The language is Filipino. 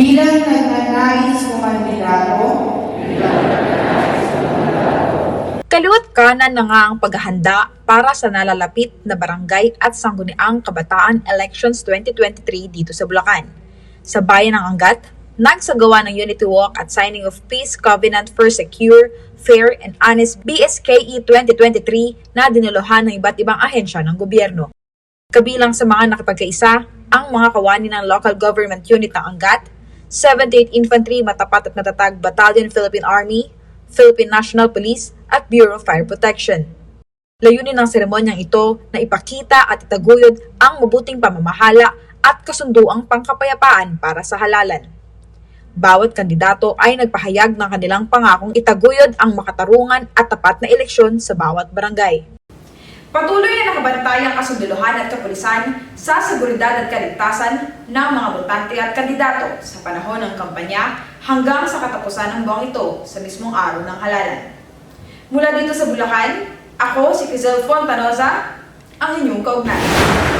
Bilang nagnanais kumandidato, Kaluot kanan na nga ang paghahanda para sa nalalapit na barangay at sangguniang kabataan elections 2023 dito sa Bulacan. Sa bayan ng Angat, nagsagawa ng Unity Walk at signing of Peace Covenant for Secure, Fair and Honest BSKE 2023 na dinuluhan ng iba't ibang ahensya ng gobyerno. Kabilang sa mga nakipagkaisa, ang mga kawani ng Local Government Unit ng Angat, 78 Infantry Matapat at Natatag Battalion Philippine Army, Philippine National Police at Bureau of Fire Protection. Layunin ng seremonyang ito na ipakita at itaguyod ang mabuting pamamahala at kasunduang pangkapayapaan para sa halalan. Bawat kandidato ay nagpahayag ng kanilang pangakong itaguyod ang makatarungan at tapat na eleksyon sa bawat barangay. Patuloy na nakabantay ang kasundaluhan at kapulisan sa seguridad at kaligtasan ng mga botante at kandidato sa panahon ng kampanya hanggang sa katapusan ng buwang ito sa mismong araw ng halalan. Mula dito sa Bulacan, ako si Crizel Fontanoza, ang inyong kaugnay.